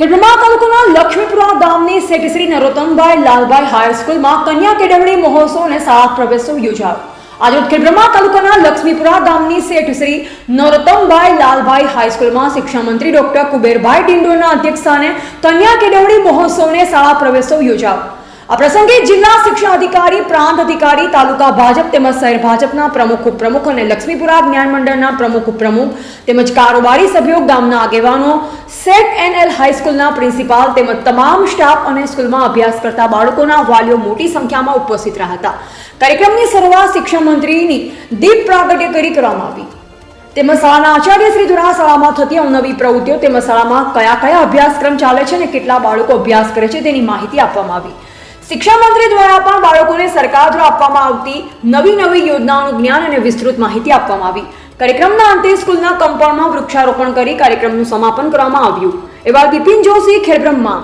ખેડબ્રહ્મા તાલુકાના લક્ષ્મીપુરા ગામની શેઠ શ્રી નરોત્તમભાઈ લાલભાઈ હાઈસ્કૂલમાં કન્યા કેળવણી મહોત્સવ અને શાળા પ્રવેશોત્સવ યોજાયો. આજે ખેડબ્રહ્મા તાલુકાના લક્ષ્મીપુરા ગામની શેઠ શ્રી નરોત્તમભાઈ લાલભાઈ હાઈસ્કૂલમાં શિક્ષણમંત્રી ડોક્ટર કુબેરભાઈ ડિંડોરના અધ્યક્ષસ્થાને કન્યા કેળવણી મહોત્સવને શાળા પ્રવેશોત્સવ યોજાયો. આ પ્રસંગે જિલ્લા શિક્ષણ અધિકારી, પ્રાંત અધિકારી, તાલુકા ભાજપ તેમજ શહેર ભાજપના પ્રમુખ ઉપપ્રમુખ અને લક્ષ્મીપુરા જ્ઞાન મંડળના પ્રમુખ ઉપપ્રમુખ તેમજ કારોબારી સભ્યો ગામના આગેવાનો સેટ એન એલ હાઈસ્કૂલના પ્રિન્સિપાલ તેમજ તમામ સ્ટાફ અને સ્કૂલમાં અભ્યાસ કરતા બાળકોના વાલીઓ મોટી સંખ્યામાં ઉપસ્થિત રહ્યા હતા. કાર્યક્રમની શરૂઆત શિક્ષણ મંત્રીની દીપ પ્રાગટ્ય કરી કરવામાં આવી. તેમજ શાળાના આચાર્ય શ્રી દ્વારા શાળામાં થતી અવનવી પ્રવૃત્તિઓ તેમજ શાળામાં કયા કયા અભ્યાસક્રમ ચાલે છે અને કેટલા બાળકો અભ્યાસ કરે છે તેની માહિતી આપવામાં આવી. શિક્ષણ મંત્રી દ્વારા પણ બાળકોને સરકાર દ્વારા આપવામાં આવતી નવી નવી યોજનાઓનું જ્ઞાન અને વિસ્તૃત માહિતી આપવામાં આવી. કાર્યક્રમના અંતે સ્કૂલના કમ્પાઉન્ડમાં વૃક્ષારોપણ કરી કાર્યક્રમનું સમાપન કરવામાં આવ્યું. એવા બિપિન જોશી ખેડબ્રહ્મા